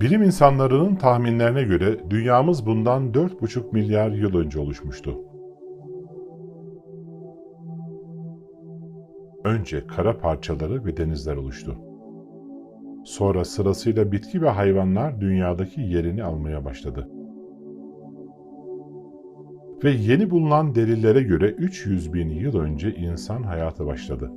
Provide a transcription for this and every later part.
Bilim insanlarının tahminlerine göre dünyamız bundan 4,5 milyar yıl önce oluşmuştu. Önce kara parçaları ve denizler oluştu. Sonra sırasıyla bitki ve hayvanlar dünyadaki yerini almaya başladı. Ve yeni bulunan delillere göre 300 bin yıl önce insan hayata başladı.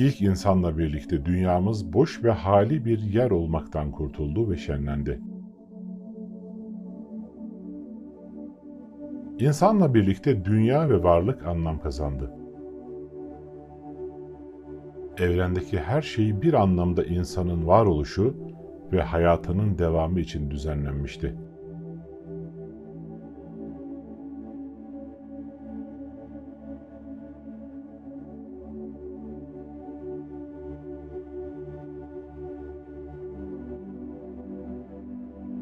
İlk insanla birlikte dünyamız boş ve hali bir yer olmaktan kurtuldu ve şenlendi. İnsanla birlikte dünya ve varlık anlam kazandı. Evrendeki her şey bir anlamda insanın varoluşu ve hayatının devamı için düzenlenmişti.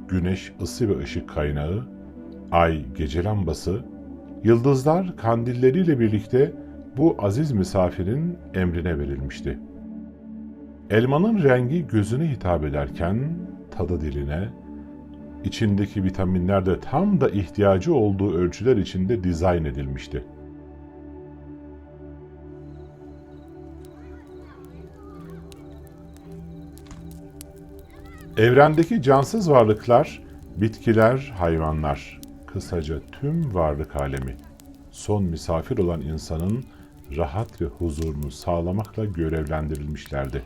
Güneş ısı ve ışık kaynağı, ay gece lambası, yıldızlar kandilleriyle birlikte bu aziz misafirin emrine verilmişti. Elmanın rengi gözüne hitap ederken tadı diline, içindeki vitaminler de tam da ihtiyacı olduğu ölçüler içinde dizayn edilmişti. Evrendeki cansız varlıklar, bitkiler, hayvanlar, kısaca tüm varlık alemi, son misafir olan insanın rahat ve huzurunu sağlamakla görevlendirilmişlerdi.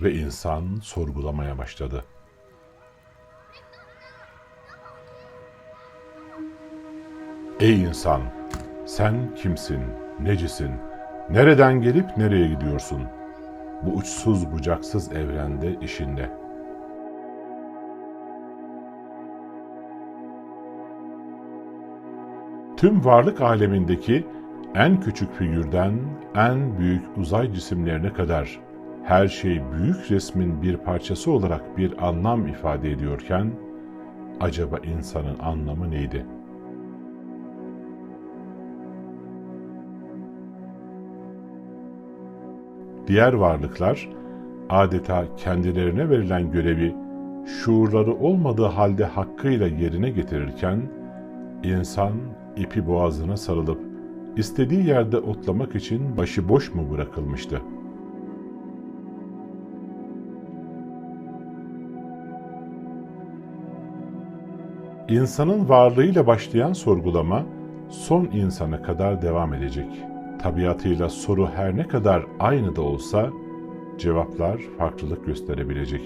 Ve insan sorgulamaya başladı. Ey insan, sen kimsin, necisin, nereden gelip nereye gidiyorsun? Bu uçsuz bucaksız evrende işinde. Tüm varlık alemindeki en küçük figürden en büyük uzay cisimlerine kadar her şey büyük resmin bir parçası olarak bir anlam ifade ediyorken acaba insanın anlamı neydi?'' Diğer varlıklar adeta kendilerine verilen görevi şuurları olmadığı halde hakkıyla yerine getirirken insan ipi boğazına sarılıp istediği yerde otlamak için başıboş mu bırakılmıştı? İnsanın varlığıyla başlayan sorgulama son insana kadar devam edecek.'' Tabiatıyla soru her ne kadar aynı da olsa cevaplar farklılık gösterebilecek.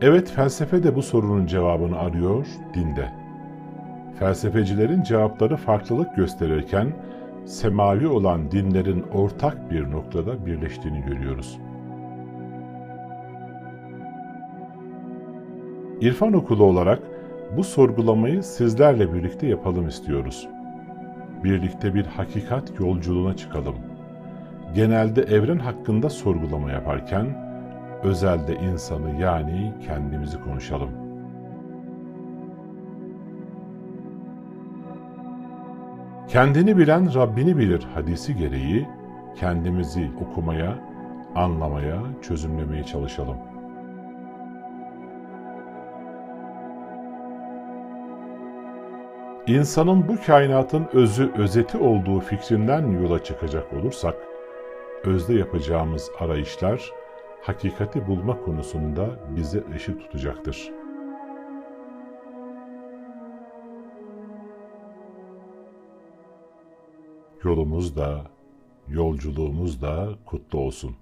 Evet felsefe de bu sorunun cevabını arıyor dinde. Felsefecilerin cevapları farklılık gösterirken semavi olan dinlerin ortak bir noktada birleştiğini görüyoruz. İrfan Okulu olarak bu sorgulamayı sizlerle birlikte yapalım istiyoruz birlikte bir hakikat yolculuğuna çıkalım. Genelde evren hakkında sorgulama yaparken, özelde insanı yani kendimizi konuşalım. Kendini bilen Rabbini bilir hadisi gereği kendimizi okumaya, anlamaya, çözümlemeye çalışalım. İnsanın bu kainatın özü, özeti olduğu fikrinden yola çıkacak olursak, özde yapacağımız arayışlar, hakikati bulma konusunda bize ışık tutacaktır. Yolumuz da, yolculuğumuz da kutlu olsun.